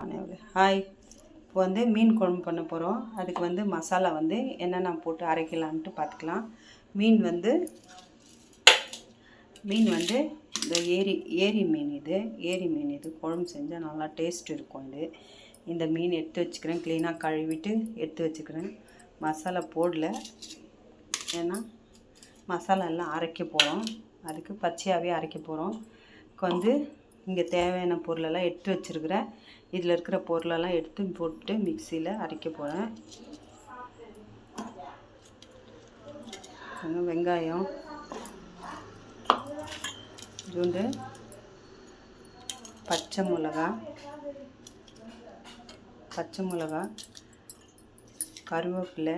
Hi இப்போ வந்து மீன் குழம்பு பண்ண போகிறோம் அதுக்கு வந்து மசாலா வந்து என்னென்ன போட்டு அரைக்கலான்ட்டு பார்த்துக்கலாம். மீன் வந்து மீன் வந்து இந்த ஏரி ஏரி மீன் இது. ஏரி மீன் இது. குழம்பு செஞ்சால் நல்லா டேஸ்ட் இருக்கும் இது. இந்த மீன் எடுத்து வச்சுக்கிறேன். க்ளீனாக கழுவிட்டு எடுத்து வச்சுக்கிறேன். மசாலா போடல. ஏன்னா மசாலா எல்லாம் அரைக்க போகிறோம் அதுக்கு பச்சையாகவே அரைக்க போகிறோம் வந்து இங்கே தேவையான பொருளெல்லாம் எடுத்து வச்சுருக்கிறேன். இதில் இருக்கிற பொருளெல்லாம் எடுத்து போட்டு மிக்சியில் அரைக்க போகிறேன். வெங்காயம். ஜூண்டு பச்சை மிளகா. பச்சை மிளகா. கருவேப்பிலை.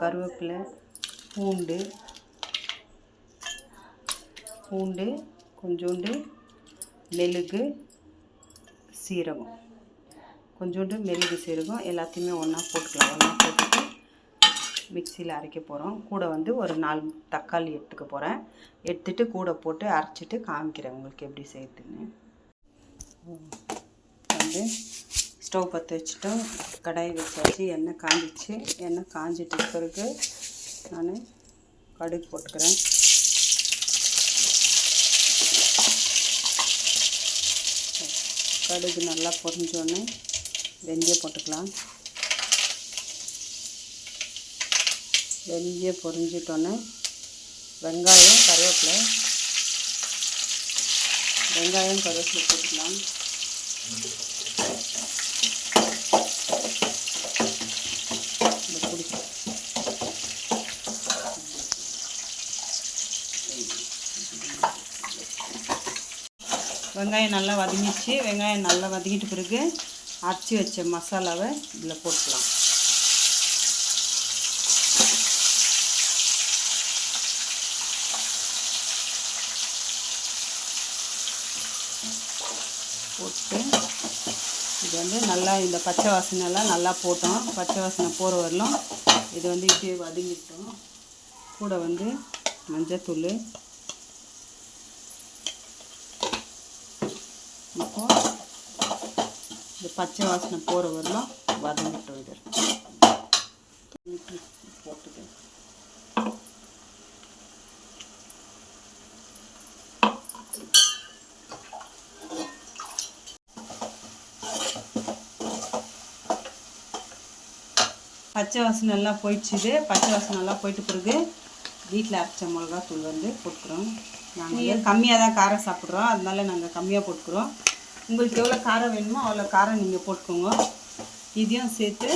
கருவேப்பிலை. பூண்டு. பூண்டு கொஞ்சோண்டு மெழுகு சீரகம். கொஞ்சோண்டு மெழுகு சீரகம் எல்லாத்தையுமே ஒன்றா போட்டுக்கலாம். ஒன்றா போட்டுட்டு மிக்சியில் அரைக்க போகிறோம் கூட வந்து ஒரு நாலு தக்காளி எடுத்துக்க போகிறேன் எடுத்துகிட்டு கூட போட்டு அரைச்சிட்டு காமிக்கிறேன் உங்களுக்கு எப்படி செய்யுதுன்னு. வந்து ஸ்டவ் பற்ற வச்சுட்டோம். கடாய் வச்சாச்சு. எண்ணெய் காஞ்சிச்சு. எண்ணெய் காஞ்சிட்டு பிறகு நான் கடுகு போட்டுக்கிறேன். கடுகு நல்லா பொரிஞ்சோடனே வெந்தயம் போட்டுக்கலாம். வெந்தயம் பொரிஞ்சிட்டோன்னே வெங்காயம் கருவேப்பிலை. வெங்காயம் கருவேப்பிலை போட்டுக்கலாம் இந்த புளி வெங்காயம் நல்லா வதங்கிச்சு வெங்காயம் நல்லா வதங்கிட்ட பிறகு அரைச்சி வச்ச மசாலாவை இதில் போட்டுக்கலாம். போட்டு இது வந்து நல்லா இந்த பச்சை வாசனைலாம் நல்லா போட்டோம். பச்சை வாசனை போகிற வரலும் இது வந்து இப்படியே வதங்கிட்டோம். கூட வந்து மஞ்சத்தூள் இப்போ இந்த பச்சை வாசனை போகிற வரலாம். வதங்கிட்டோம் இது. போட்டுட்டு பச்சை வாசனை எல்லாம் போயிடுச்சுது பச்சை வாசனை எல்லாம் போயிட்டு பிறகு வீட்டில் அரைச்ச மிளகாத்தூள் வந்து போட்டுக்கிறோம். நாங்கள் கம்மியாக தான் காரம் சாப்பிட்றோம். அதனால நாங்கள் கம்மியாக போட்டுக்கிறோம். உங்களுக்கு எவ்வளோ காரம் வேணுமோ அவ்வளோ காரம் நீங்கள் போட்டுக்கோங்க. இதையும் சேர்த்து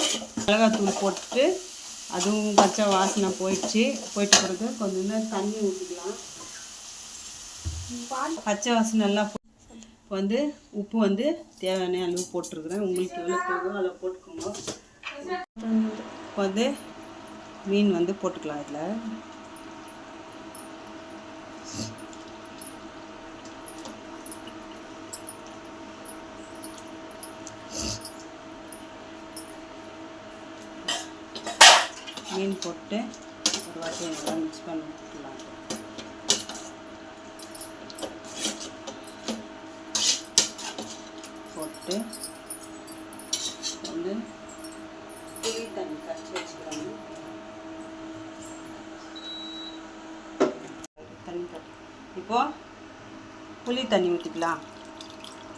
மிளகாத்தூள் போட்டுட்டு அதுவும் பச்சை வாசனை போயிடுச்சு. போயிட்டு பிறகு கொஞ்சம் நேரம் தண்ணி ஊற்றிக்கலாம். பச்சை வாசனை எல்லாம் இப்போ வந்து உப்பு வந்து தேவையான அளவு போட்டிருக்கிறேன். உங்களுக்கு எவ்வளோ தேவையோ அதில் போட்டுக்கோங்க. இப்போ வந்து மீன் வந்து போட்டுக்கலாம் இதில். மீன் போட்டு ஒரு வாட்டி எல்லாம் மிக்ஸ் பண்ணி விட்டுக்கலாம் போட்டு வந்து புளி தண்ணி கரைச்சி வச்சுக்கிறாங்க தண்ணி கட்டி இப்போ புளி தண்ணி ஊற்றிக்கலாம்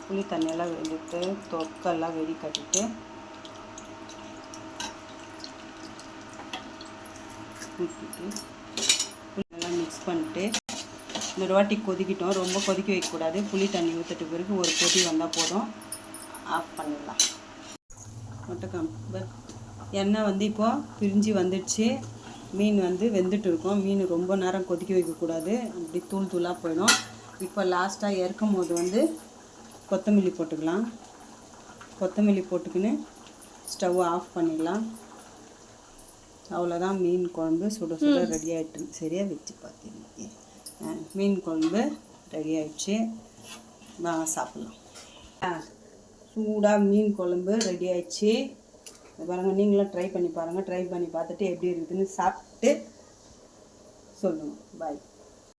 புளி தண்ணியெல்லாம் வெடித்து தொக்கெல்லாம் வெடி கட்டிட்டு ஊற்றிட்டு நல்லா மிக்ஸ் பண்ணிட்டு இன்னொரு வாட்டி கொதிக்கிட்டோம். ரொம்ப கொதிக்க வைக்கக்கூடாது. புளி தண்ணி ஊற்றிட்டு பிறகு ஒரு கொதி வந்தால் போதும். ஆஃப் பண்ணிடலாம். முட்டைக்காம் எண்ணெய் வந்து இப்போது பிரிஞ்சு வந்துடுச்சு. மீன் வந்து வெந்துட்டு இருக்கும். மீன் ரொம்ப நேரம் கொதிக்க வைக்கக்கூடாது. அப்படி தூள் தூளாக போயிடும். இப்போ லாஸ்ட்டாக இறக்கும் போது வந்து கொத்தமல்லி போட்டுக்கலாம். கொத்தமல்லி போட்டுக்கின்னு ஸ்டவ் ஆஃப் பண்ணிடலாம். அவ்வளோதான் மீன் குழம்பு சுட சுட ரெடி ஆகிட்டு சரியாக வச்சு பார்த்தீங்க மீன் குழம்பு ரெடி ஆயிடுச்சு. வாங்க சாப்பிட்லாம். ஆ சூடாக மீன் குழம்பு ரெடி ஆயிடுச்சு. இதை பாருங்க நீங்களும் ட்ரை பண்ணி பாருங்கள் ட்ரை பண்ணி பார்த்துட்டு எப்படி இருக்குதுன்னு சாப்பிட்டு சொல்லுங்கள் பாய்